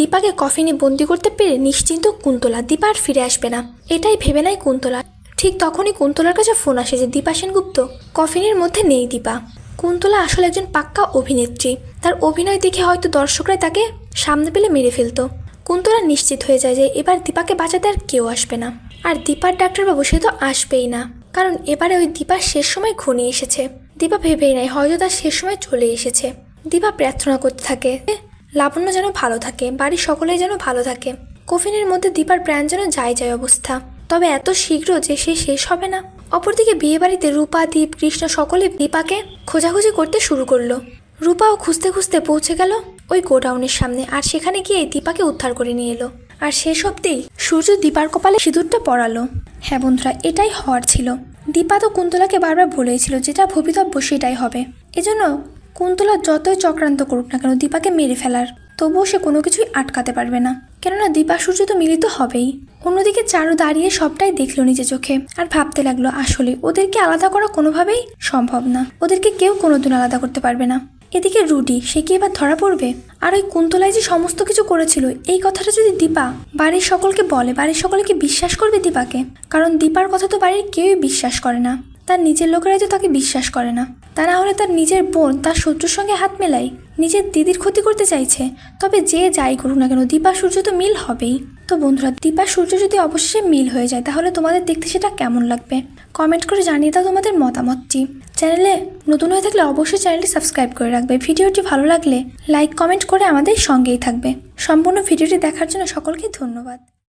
দীপাকে কফিনে বন্দি করতে পেরে নিশ্চিন্ত কুন্তলা দীপা আর ফিরে আসবে না। এটাই ভেবে নেয় কুন্তলা। ঠিক তখনই কুন্তলার কাছে ফোন আসে যে দীপা সেনগুপ্ত কফিনের মধ্যে নেই দীপা। কুন্তলা আসলে একজন পাক্কা অভিনেত্রী। তার অভিনয় দেখে হয়তো দর্শকরা তাকে সামনে পেলে মেরে ফেলতো। কুন্তলা নিশ্চিত হয়ে যায় যে এবার দীপাকে বাঁচাতে আর কেউ আসবে না। আর দীপার ডাক্তারবাবু সে তো আসবেই না। কারণ এবারে ওই দীপার শেষ সময় ঘনিয়ে এসেছে। দীপা ভেবেই নাই হয়তো তার শেষ সময় চলে এসেছে। দীপা প্রার্থনা করতে থাকে লাবণ্য যেন ভালো থাকে, বাড়ির সকলেই যেন ভালো থাকে। কফিনের মধ্যে দীপার প্রাণ যেন যায় যায় অবস্থা। তবে এত শীঘ্র যে সে শেষ হবে না। অপরদিকে বিয়ে বাড়িতে রূপা, দীপ, কৃষ্ণ সকলে দীপাকে খোঁজাখুঁজি করতে শুরু করল। রূপাও খুঁজতে খুঁজতে পৌঁছে গেল ওই গোডাউনের সামনে আর সেখানে গিয়ে দীপাকে উদ্ধার করে নিয়ে এলো। আর শেষ অব্দি সূর্য দীপার কপালে সিঁদুরটা পরালো। হ্যাঁ বন্ধুরা, এটাই হওয়ার ছিল। দীপা তো কুন্তলাকে বারবার বলেছিল যেটা ভবিতব্য সেটাই হবে। এজন্য কুন্তলা যতই চক্রান্ত করুক না কেন দীপাকে মেরে ফেলার। তবুও সে কোনো কিছুই আটকাতে পারবে না। কেননা দীপা সূর্য তো মিলিত হবেই। অন্যদিকে চারু দাঁড়িয়ে সবটাই দেখল নিজে চোখে আর ভাবতে লাগল, আসলে ওদেরকে আলাদা করা কোনোভাবেই সম্ভব না। ওদেরকে কেউ কোনোদিন আলাদা করতে পারবে না। এদিকে রুডি, সে কি এবার ধরা পড়বে? আর ওই কুন্তলায় যে সমস্ত কিছু করেছিল, এই কথাটা যদি দীপা বাড়ির সকলকে বলে, বাড়ির সকলে কি বিশ্বাস করবে দীপাকে? কারণ দীপার কথা তো বাড়ির কেউই বিশ্বাস করে না। তার নিজের লোকেরাই তো তাকে বিশ্বাস করে না। তা না হলে তার নিজের বোন তার শত্রুর সঙ্গে হাত মেলাই নিজের দিদির ক্ষতি করতে চাইছে। তবে যে যাই করুক না কেন দীপা সূর্য তো মিল হবেই। তো বন্ধুরা দীপা সূর্য যদি অবশ্যই মিল হয়ে যায়, তাহলে তোমাদের দেখতে সেটা কেমন লাগবে? কমেন্ট করে জানিয়ে দাও তোমাদের মতামতটি। চ্যানেলে নতুন হয়ে থাকলে অবশ্যই চ্যানেলটি সাবস্ক্রাইব করে রাখবে। ভিডিওটি ভালো লাগলে লাইক, কমেন্ট করে আমাদের সঙ্গেই থাকবে। সম্পূর্ণ ভিডিওটি দেখার জন্য সকলকে ধন্যবাদ।